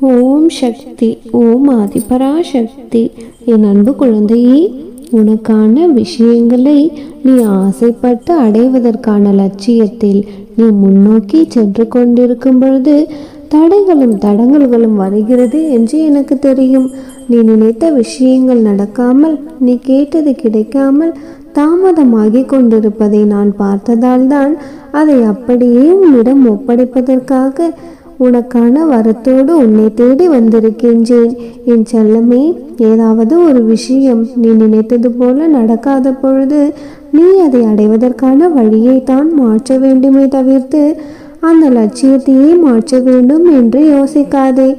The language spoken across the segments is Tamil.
ஓம் சக்தி ஓம் ஆதிபராசக்தி. என் அன்பு குழந்தையே உனக்கான விஷயங்களை நீ ஆசைப்பட்டு அடைவதற்கான லட்சியத்தில் நீ முன்னோக்கி சென்று கொண்டிருக்கும் பொழுது தடைகளும் தடங்கல்களும் வருகிறது என்று எனக்கு தெரியும். நீ நினைத்த விஷயங்கள் நடக்காமல் நீ கேட்டது கிடைக்காமல் தாமதமாகிக் கொண்டிருப்பதை நான் பார்த்ததால்தான் அதை அப்படியே உன்னிடம் ஒப்படைப்பதற்காக உனக்கான வரத்தோடு உன்னை தேடி வந்திருக்கின்றேன். என் செல்லமே ஏதாவது ஒரு விஷயம் நீ நினைத்தது போல நடக்காத பொழுது நீ அதை அடைவதற்கான வழியை தான் மாற்ற வேண்டுமே தவிர்த்து அந்த லட்சியத்தையே மாற்ற வேண்டும் என்று யோசிக்காதே.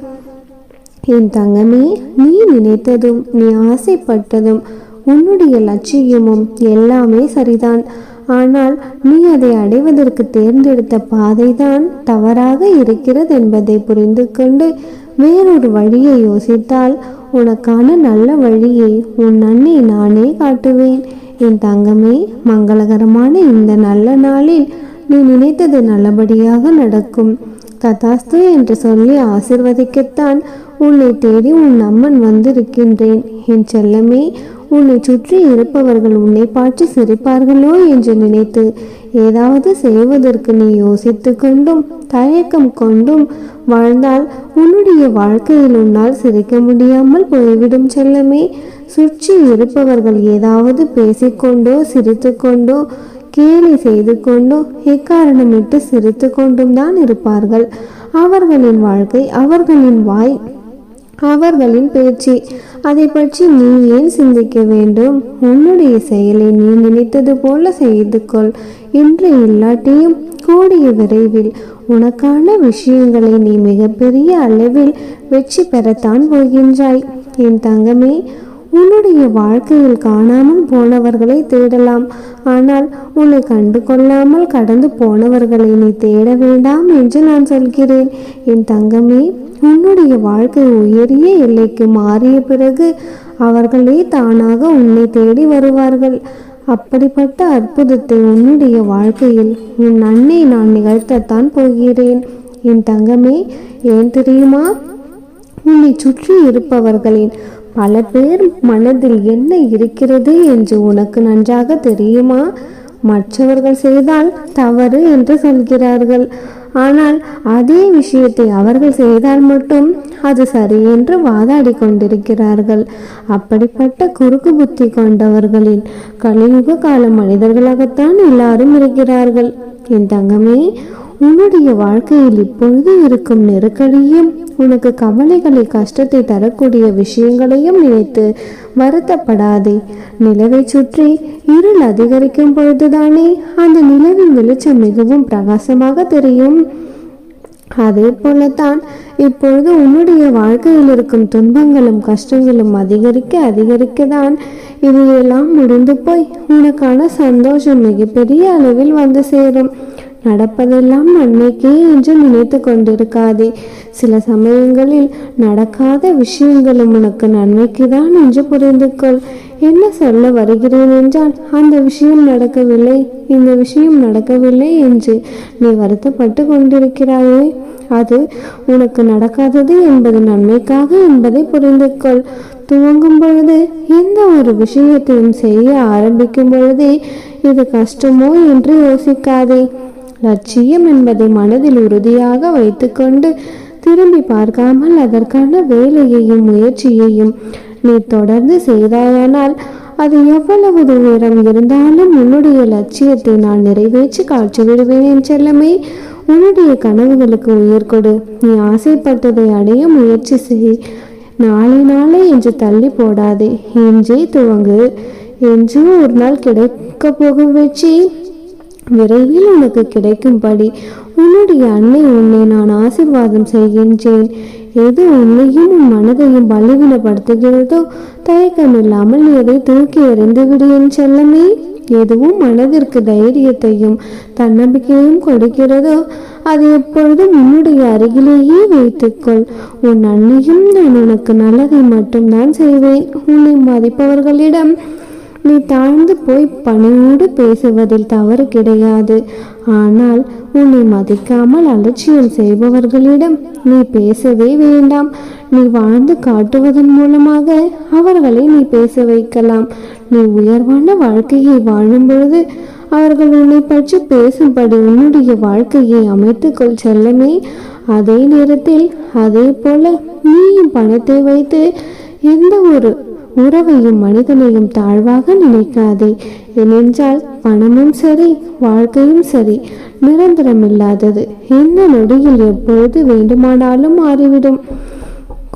என் தங்கமே நீ நினைத்ததும் நீ ஆசைப்பட்டதும் உன்னுடைய லட்சியமும் எல்லாமே சரிதான். ஆனால் நீ அதை அடைவதற்கு தேர்ந்தெடுத்த பாதைதான் தவறாக இருக்கிறது என்பதை புரிந்து கொண்டு வேறொரு வழியை யோசித்தால் உனக்கான நல்ல வழியை உன் அன்னை நானே காட்டுவேன். என் தங்கமே மங்களகரமான இந்த நல்ல நாளில் நீ நினைத்தது நல்லபடியாக நடக்கும். ததாஸ்து என்று சொல்லி ஆசிர்வதிக்கத்தான் உன்னை தேடி உன் அம்மன் வந்திருக்கின்றேன். என் செல்லமே உன்னை சுற்றி இருப்பவர்கள் உன்னை பார்த்து சிரிப்பார்களோ என்று நினைத்து ஏதாவது செய்வதற்கு நீ யோசித்து கொண்டும் தயக்கம் கொண்டும் வாழ்ந்தால் உன்னுடைய வாழ்க்கையில் உன்னால் சிரிக்க முடியாமல் போய்விடும் செல்லமே. சுற்றி இருப்பவர்கள் ஏதாவது பேசிக்கொண்டோ சிரித்துக்கொண்டோ கேலி செய்து கொண்டோ எக்காரணமிட்டு சிரித்து கொண்டும் தான் இருப்பார்கள். அவர்களின் வாழ்க்கை அவர்களின் வாய் அவர்களின் பேச்சு. அதை பற்றி நீ ஏன் சிந்திக்க வேண்டும்? உன்னுடைய செயலை நீ நினைத்தது போல செய்து கொள் இன்று இல்லாட்டியும் கூடிய விரைவில் உனக்கான விஷயங்களை நீ மிகப்பெரிய அளவில் வெற்றி பெறத்தான் போகின்றாய். என் தங்கமே உன்னுடைய வாழ்க்கையில் காணாமல் போனவர்களை தேடலாம். ஆனால் உன்னை கண்டு கொள்ளாமல் கடந்து போனவர்களை நீ தேட வேண்டாம் என்று நான் சொல்கிறேன். என் தங்கமே உன்னுடைய வாழ்க்கை உயரிய எல்லைக்கு மாறிய பிறகு அவர்களே தானாக உன்னை தேடி வருவார்கள். அப்படிப்பட்ட அற்புதத்தை உன்னுடைய வாழ்க்கையில் உன் அன்னை நான் நிகழ்த்தத்தான் போகிறேன். என் தங்கமே ஏன் தெரியுமா? உன்னை சுற்றி இருப்பவர்களின் பல பேர் மனதில் என்ன இருக்கிறது என்று உனக்கு நன்றாக தெரியுமா? மற்றவர்கள் செய்தால் தவறு என்று சொல்கிறார்கள். ஆனால் அதே விஷயத்தை அவர்கள் செய்தால் மட்டும் அது சரி என்று வாதாடி கொண்டிருக்கிறார்கள். அப்படிப்பட்ட குறுக்கு புத்தி கொண்டவர்களின் கலியுக கால மனிதர்களாகத்தான் எல்லாரும் இருக்கிறார்கள். என் தங்கமே உன்னுடைய வாழ்க்கையில் இப்பொழுது இருக்கும் நெருக்கடியும் உனக்கு கவலைகளை கஷ்டத்தை தரக்கூடிய விஷயங்களையும் நினைத்து வருத்தப்படாதே. நிலவை சுற்றி இருள் அதிகரிக்கும் பொழுதுதானே அந்த நிலவின் வெளிச்சம் மிகவும் பிரகாசமாக தெரியும். அதே போலத்தான் இப்பொழுது உன்னுடைய வாழ்க்கையில் இருக்கும் துன்பங்களும் கஷ்டங்களும் அதிகரிக்க அதிகரிக்க தான் இதையெல்லாம் முடிந்து போய் உனக்கான சந்தோஷம் மிகப்பெரிய அளவில் வந்து சேரும். நடப்பதெல்லாம் நன்மைக்கே என்று நினைத்து கொண்டிருக்காதே. சில சமயங்களில் நடக்காத விஷயங்களும் உனக்கு நன்மைக்கு தான் என்று புரிந்து கொள் என்ன சொல்ல வருகிறேன் என்றால் அந்த விஷயம் நடக்கவில்லை இந்த விஷயம் நடக்கவில்லை என்று நீ வருத்தப்பட்டு கொண்டிருக்கிறாயே. அது உனக்கு நடக்காதது என்பது நன்மைக்காக என்பதை புரிந்து கொள் துவங்கும் பொழுது எந்த ஒரு விஷயத்தையும் செய்ய ஆரம்பிக்கும் பொழுதே இது கஷ்டமோ என்று யோசிக்காதே. லட்சியம் என்பதை மனதில் உறுதியாக வைத்துக்கொண்டு திரும்பி பார்க்காமல் அதற்கான வேலையையும் முயற்சியையும் நீ தொடர்ந்து செய்தாயானால் அது எவ்வளவு தூரம் இருந்தாலும் உன்னுடைய லட்சியத்தை நான் நிறைவேற்றி காட்சி விடுவேன் என் செல்லமே. உன்னுடைய கனவுகளுக்கு உயிர் கொடு. நீ ஆசைப்பட்டதை அடைய முயற்சி செய். நாளை நாளை என்று தள்ளி போடாதே. என்றே துவங்கு. என்று ஒரு நாள் கிடைக்க போகும் வெற்றி. விரைவில் உனக்கு கிடைக்கும்படி உன்னுடைய அன்னை உன்னை நான் ஆசிர்வாதம் செய்கின்றேன். எது உன்னையும் உன் மனதையும் பலவீனப்படுத்துகிறதோ தயக்கமில்லாமல் நீ அதை தூக்கி எறிந்து விடு என் செல்லமே. எதுவும் மனதிற்கு தைரியத்தையும் தன்னம்பிக்கையும் கொடுக்கிறதோ அது எப்பொழுதும் உன்னுடைய அருகிலேயே வைத்துக்கொள். உன் அன்னையும் நான் உனக்கு நல்லதை மட்டும்தான் செய்வேன். உன்னை மதிப்பவர்களிடம் நீ தாழ்ந்து போய் பணியோடு பேசுவதில் தவறு கிடையாது. ஆனால் உன்னை மதிக்காமல் அலட்சியம் செய்பவர்களிடம் நீ பேசவே வேண்டாம். நீ வாழ்ந்து காட்டுவதன் மூலமாக அவர்களை நீ பேச வைக்கலாம். நீ உயர்வான வாழ்க்கையை வாழும் பொழுது அவர்கள் உன்னை பற்றி பேசும்படி உன்னுடைய வாழ்க்கையை அமைத்துக்கொள் செல்லமே. அதே நேரத்தில் அதே போல நீயும் பணத்தை வைத்து எந்த ஒரு உறவையும் மனிதனையும் தாழ்வாக நினைக்காதே. ஏனென்றால் பணமும் சரி வாழ்க்கையும் சரி நிரந்தரமில்லாதது. எந்த நொடியில் எப்பொழுது வேண்டுமானாலும் மாறிவிடும்.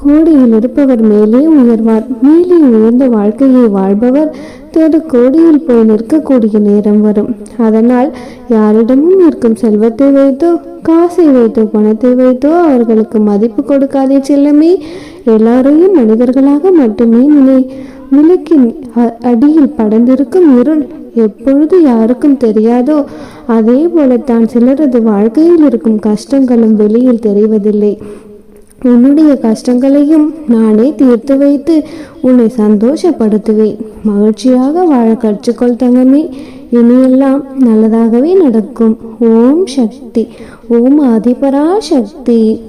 கோடியில் இருப்பவர் மேலே உயர்வார். மேலே உயர்ந்த வாழ்க்கையை வாழ்பவர் தேடு கோடியில் போய் நிற்கக்கூடிய நேரம் வரும். அதனால் யாரிடமும் இருக்கும் செல்வத்தை வைத்தோ காசை வைத்தோ பணத்தை வைத்தோ அவர்களுக்கு மதிப்பு கொடுக்காதே செல்லமே. எல்லாரையும் மனிதர்களாக மட்டுமே நினை விளக்கின் அ- அடியில் படர்ந்திருக்கும் இருள் எப்பொழுது யாருக்கும் தெரியாதோ அதே போலத்தான் சிலரது வாழ்க்கையில் இருக்கும் கஷ்டங்களும் வெளியில் தெரிவதில்லை. உன்னுடைய கஷ்டங்களையும் நானே தீர்த்து வைத்து உன்னை சந்தோஷப்படுத்துவேன். மகிழ்ச்சியாக வாழ கற்றுக்கொள் தங்கமே. இனியெல்லாம் நல்லதாகவே நடக்கும். ஓம் சக்தி. ஓம் ஆதிபரா சக்தி.